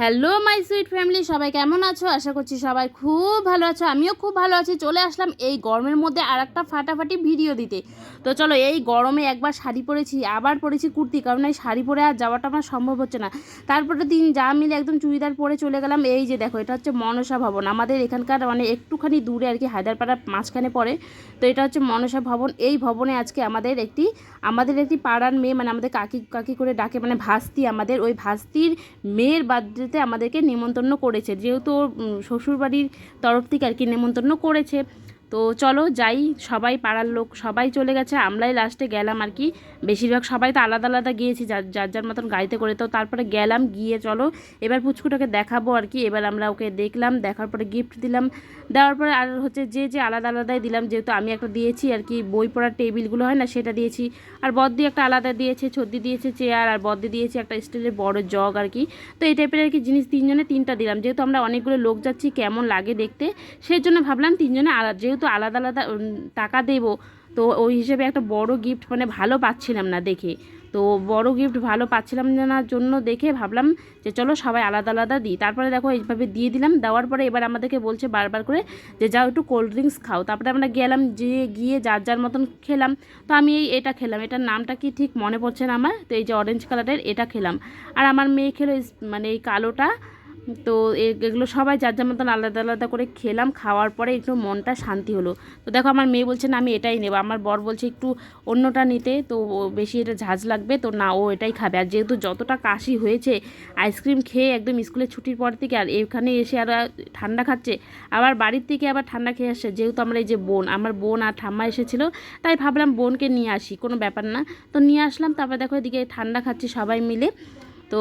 Hello my sweet family, সবাই কেমন আছো? আশা করছি সবাই খুব ভালো আছো, আমিও খুব ভালো আছি। চলে আসলাম এই গরমের মধ্যে আর একটা ফাটাফাটি ভিডিও দিতে। তো চলো, এই গরমে একবার শাড়ি পরেছি, আবার পরেছি কুর্তি, কারণ এই শাড়ি পরে আর যাওয়াটা আমার সম্ভব হচ্ছে না। তারপরে দিন যা মিলে একদম চুড়িদার পরে চলে গেলাম, এই যে দেখো, এটা হচ্ছে মনসা ভবন। আমাদের এখানকার মানে একটুখানি দূরে আর কি হায়দ্রাপাড়ার মাঝখানে পড়ে। তো এটা হচ্ছে মনসা ভবন। এই ভবনে আজকে আমাদের একটি আমাদের একটি পাড়ার মেয়ে মানে আমাদের কাকি কাকি করে ডাকে মানে ভাস্তি আমাদের। ওই ভাস্তির মেয়ের বার্থডেতে আমাদেরকে নেমন্তন্ন করেছে। যেহেতু ওর শ্বশুরবাড়ির তরফ থেকে আর কি নেমন্তন্ন করেছে। তো চলো যাই, সবাই পাড়ার লোক, সবাই চলে গেছে, আমরাই লাস্টে গেলাম আর কি। বেশিরভাগ সবাই তো আলাদা আলাদা গিয়েছি, যার যার যার মতন গাড়িতে করে। তো তারপরে গেলাম, গিয়ে চলো, এবার পুচকুটাকে দেখাবো আর কি। এবার আমরা ওকে দেখলাম, দেখার পরে গিফট দিলাম। দেওয়ার পরে আর হচ্ছে যে যে আলাদা আলাদাই দিলাম, যেহেতু আমি একটা দিয়েছি আর কি, বই পড়ার টেবিলগুলো হয় না, সেটা দিয়েছি। আর বদ্দি একটা আলাদা দিয়েছে, ছদ্দি দিয়েছে চেয়ার আর বদ্দি দিয়েছে একটা স্টিলের বড় জগ আর কি। তো এই টাইপের আর কি জিনিস তিনজনে তিনটা দিলাম। যেহেতু আমরা অনেকগুলো লোক যাচ্ছি, কেমন লাগে দেখতে, সেই জন্য ভাবলাম তিনজনে আলাদা, যেহেতু আলাদা আলাদা টাকা দেবো। তো ওই হিসেবে একটা বড় গিফট মানে ভালো পাচ্ছিলাম না দেখে। তো বড় গিফট ভালো পাচ্ছিলাম না জন্য দেখে ভাবলাম যে চলো সবাই আলাদা আলাদা দিই। তারপরে দেখো এইভাবে দিয়ে দিলাম। দেওয়ার পরে এবার আমাদেরকে বলছে বারবার করে যে, যাও একটু কোল্ড ড্রিঙ্কস খাও। তারপরে আমরা গেলাম যে, গিয়ে যার যার মতন খেলাম। তো আমি এই এটা খেলাম। এটার নামটা কি ঠিক মনে পড়ছে না আমার? তো এই যে অরেঞ্জ কালারের এটা খেলাম। আর আমার মেয়ে খেলো মানে এই কালোটা। তো এগুলো সবাই যার যার মতন আলাদা আলাদা করে খেলাম, খাওয়ার পরে একটু মনটা শান্তি হলো। তো দেখো আমার মেয়ে বলছে, না, আমি এটাই নেব। আমার বর বলছে, একটু অন্যটা নিতে। তো বেশি এটা ঝাঁজ লাগবে। তো না, ও এটাই খাবে। আর যেহেতু যতটা কাশি হয়েছে, আইসক্রিম খেয়ে একদম স্কুলে ছুটির পর থেকে আর এখানে এসে আর ঠান্ডা খাচ্ছে। আবার বাড়ির থেকে আবার ঠান্ডা খেয়ে আসছে। যেহেতু আমরা এই যে বোন, আমার বোন আর ঠাম্মা এসেছিল, তাই ভাবলাম বোনকে নিয়ে আসি, কোনো ব্যাপার না। তো নিয়ে আসলাম, তারপর দেখো এদিকে ঠান্ডা খাচ্ছি সবাই মিলে। তো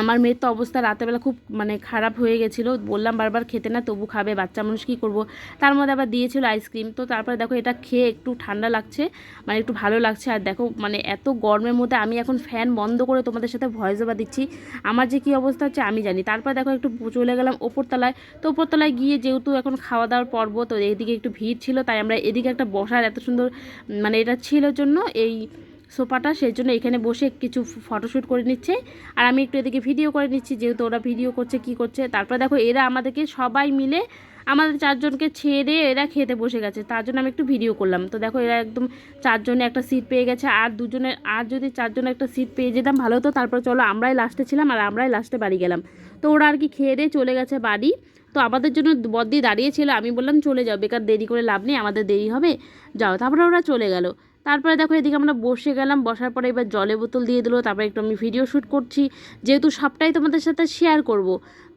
আমার মেয়ের তো অবস্থা রাতেরবেলা খুব মানে খারাপ হয়ে গেছিল। বললাম, বারবার খেতে না, তবু খাবে, বাচ্চা মানুষ কী করব? তার মধ্যে আবার দিয়েছিল আইসক্রিম। তো তারপরে দেখো এটা খেয়ে একটু ঠান্ডা লাগছে মানে একটু ভালো লাগছে। আর দেখো মানে এত গরমের মধ্যে আমি এখন ফ্যান বন্ধ করে তোমাদের সাথে ভয়েস ওভার দিচ্ছি। আমার যে কী অবস্থা হচ্ছে আমি জানি। তারপর দেখো একটু চলে গেলাম ওপরতলায়। তো ওপরতলায় গিয়ে যেহেতু এখন খাওয়া দাওয়ার পর্ব, তো এইদিকে একটু ভিড় ছিল, তাই আমরা এদিকে একটা বসার এত সুন্দর মানে এটা ছিল জন্য এই সোফাটা সেই জন্য এখানে বসে কিছু ফটোশ্যুট করে নিচ্ছে। আর আমি একটু এদিকে ভিডিও করে নিচ্ছি, যেহেতু ওরা ভিডিও করছে, কি করছে। তারপরে দেখো, এরা আমাদেরকে সবাই মিলে আমাদের চারজনকে ছেড়ে এরা খেতে বসে গেছে। তার জন্য আমি একটু ভিডিও করলাম। তো দেখো, এরা একদম চারজনে একটা সিট পেয়ে গেছে। আর দুজনের আর যদি চারজনে একটা সিট পেয়ে যেতাম, ভালো হতো। তারপর চলো, আমরাই লাস্টে ছিলাম, আর আমরাই লাস্টে বাড়ি গেলাম। তো ওরা আর কি খেয়ে দিয়ে চলে গেছে বাড়ি। তো আমাদের জন্য বদ্দি দাঁড়িয়েছিল আমি বললাম, চলে যাও, বেকার দেরি করে লাভ নেই, আমাদের দেরি হবে। যাও। তারপরে ওরা চলে গেল। তারপরে দেখো এদিকে আমরা বসে গেলাম, বসার পরে এবার জলে বোতল দিয়ে দিলো, তারপরে একটু আমি ভিডিও শ্যুট করছি। যেহেতু সবটাই তোমাদের সাথে শেয়ার করব।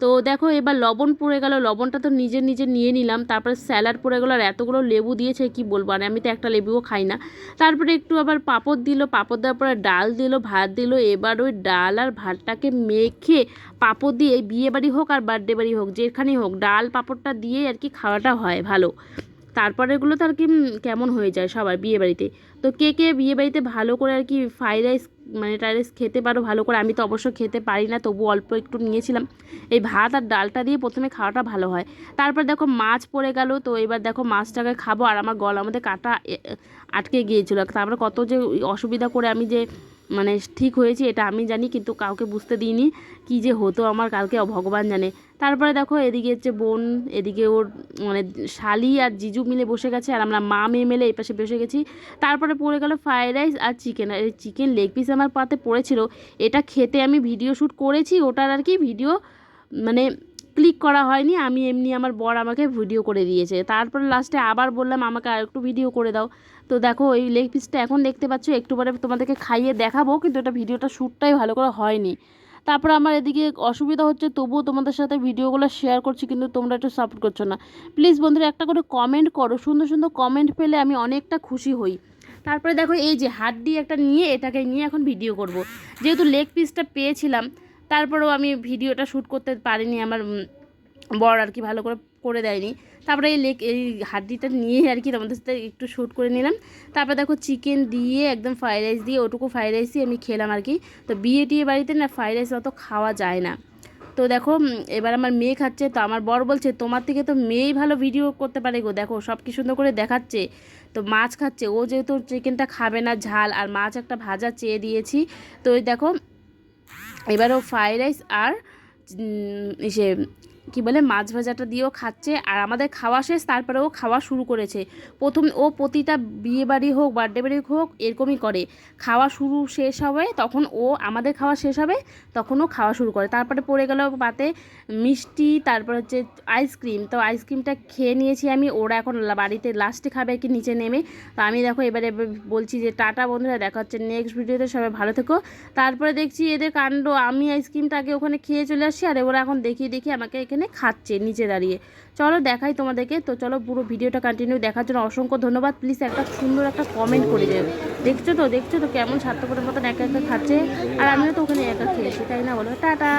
তো দেখো এবার লবণ পড়ে গেল, লবণটা তো নিজে নিজে নিয়ে নিলাম, তারপরে স্যালাড পড়ে গেলো আর এতগুলো লেবু দিয়েছে, কি বলব? আর আমি তো একটা লেবুও খাই না। তারপরে একটু আবার পাঁপড় দিল, পাঁপড় দেওয়ার পরে ডাল দিল, ভাত দিল, এবার ওই ডাল আর ভাতটাকে মেখে পাঁপড় দিয়ে বিয়ে বাড়ি হোক আর বার্থডে বাড়ি হোক, যেখানেই হোক, ডাল পাঁপড়টা দিয়ে আর কি খাওয়াটা হয় ভালো। তারপরে এগুলো তো আর কি কেমন হয়ে যায় সবার বিয়ে বাড়িতে তো কে কে বিয়ে বাড়িতে ভালো করে আর কি ফ্রাইড রাইস মানে ফ্রাইড রাইস খেতে পারো ভালো করে, আমি তো অবশ্য খেতে পারি না তবু অল্প একটু নিয়েছিলাম। এই ভাত আর ডালটা দিয়ে প্রথমে খাওয়াটা ভালো হয়। তারপর দেখো মাছ পড়ে গেল, তো এবার দেখো মাছটাকে খাব, আর আমার গলার মধ্যে কাটা আটকে গিয়েছিল। তারপরে কত যে অসুবিধা করে আমি যে মানে ঠিক হয়েছে, এটা আমি জানি, কিন্তু কাউকে বুঝতে দিইনি কি যে হতো, আমার কালকে ভগবান জানে। তারপরে দেখো, এদিকে হচ্ছে বোন, এদিকে ওর মানে শালি আর জিজু মিলে বসে গেছে, আর আমরা মা মেয়ে মিলে এই পাশে বসে গেছি। তারপরে পড়ে গেল ফ্রাইড রাইস আর চিকেন, আর এই চিকেন লেগ পিস আমার পাতে পড়েছিল। এটা খেতে আমি ভিডিও শ্যুট করেছি, ওটার আর কি ভিডিও মানে ক্লিক করা হয়নি, আমি এমনি আমার বর আমাকে ভিডিও করে দিয়েছে। তারপরে লাস্টে আবার বললাম, আমাকে আর একটু ভিডিও করে দাও। তো দেখো, এই লেগ পিসটা এখন দেখতে পাচ্ছ, একটু পরে তোমাদেরকে খাইয়ে দেখাবো, কিন্তু এটা ভিডিওটা শ্যুটটাই ভালো করে হয়নি। তারপর আমার এদিকে অসুবিধা হচ্ছে, তবুও তোমাদের সাথে ভিডিওগুলো শেয়ার করছি, কিন্তু তোমরা একটু সাপোর্ট করছ না। প্লিজ বন্ধুরা, একটা করে কমেন্ট করো, সুন্দর সুন্দর কমেন্ট পেলে আমি অনেকটা খুশি হই। তারপরে দেখো, এই যে হাড্ডি একটা নিয়ে, এটাকে নিয়ে এখন ভিডিও করব। যেহেতু লেগ পিসটা পেয়েছিলাম তারপরেও আমি ভিডিওটা শ্যুট করতে পারিনি, আমার বর আর কি ভালো করে করে দেয়নি। তারপরে এই লেক, এই হাড্ডিটা নিয়ে আর কি তোমাদের সাথে একটু শ্যুট করে নিলাম। তারপরে দেখো চিকেন দিয়ে একদম ফ্রাইড রাইস দিয়ে, ওটুকু ফ্রাইড রাইসই আমি খেলাম আর কি। তো বিয়ে টিয়ে বাড়িতে না ফ্রাইড রাইস অত খাওয়া যায় না। তো দেখো এবার আমার মেয়ে খাচ্ছে, তো আমার বর বলছে, তোমার থেকে তো মেয়েই ভালো ভিডিও করতে পারে গো, দেখো সব কি সুন্দর করে দেখাচ্ছে। তো মাছ খাচ্ছে, ও যেহেতু চিকেনটা খাবে না, ঝাল, আর মাছ একটা ভাজা চেয়ে দিয়েছি। তো ওই দেখো এবার ফ্রায়েড রাইস আর ইসে কি বলে, মাছ ভাজাটা দিয়েও খাচ্ছে। আর আমাদের খাওয়া শেষ, তারপরে ও খাওয়া শুরু করেছে। প্রথম ও প্রতিটা বিয়ে বাড়ি হোক বার্থডে বাড়ি হোক, এরকমই করে। খাওয়া শুরু শেষ হবে, তখন ও আমাদের খাওয়া শেষ হবে, তখন ও খাওয়া শুরু করে। তারপরে পড়ে গেল পাতে মিষ্টি, তারপর হচ্ছে আইসক্রিম তো আইসক্রিমটা খেয়ে নিয়েছি আমি, ওরা এখন বাড়িতে লাস্টে খাবে কি নিচে নেমে। তো আমি দেখো এবারে বলছি যে, টাটা বন্ধুরা, দেখা হচ্ছে নেক্সট ভিডিওতে সবাই ভালো থেকো। তারপরে দেখছি এদের কাণ্ড, আমি আইসক্রিমটা আগে ওখানে খেয়ে চলে আসছি, আর ওরা এখন দেখিয়ে দেখি আমাকে এখানে খাচ্ছে নিচে দাঁড়িয়ে। চলো দেখাই তোমাদেরকে। তো চলো পুরো ভিডিওটা কন্টিনিউ দেখার জন্য অসংখ্য ধন্যবাদ। প্লিজ একটা সুন্দর একটা কমেন্ট করে দেবে। দেখছ তো? দেখছ তো? কেমন স্বার্থপরের মতন একা একা খাচ্ছে। আর আমিও তো ওখানে একা খেয়েছি, তাই না বলো? টাটা!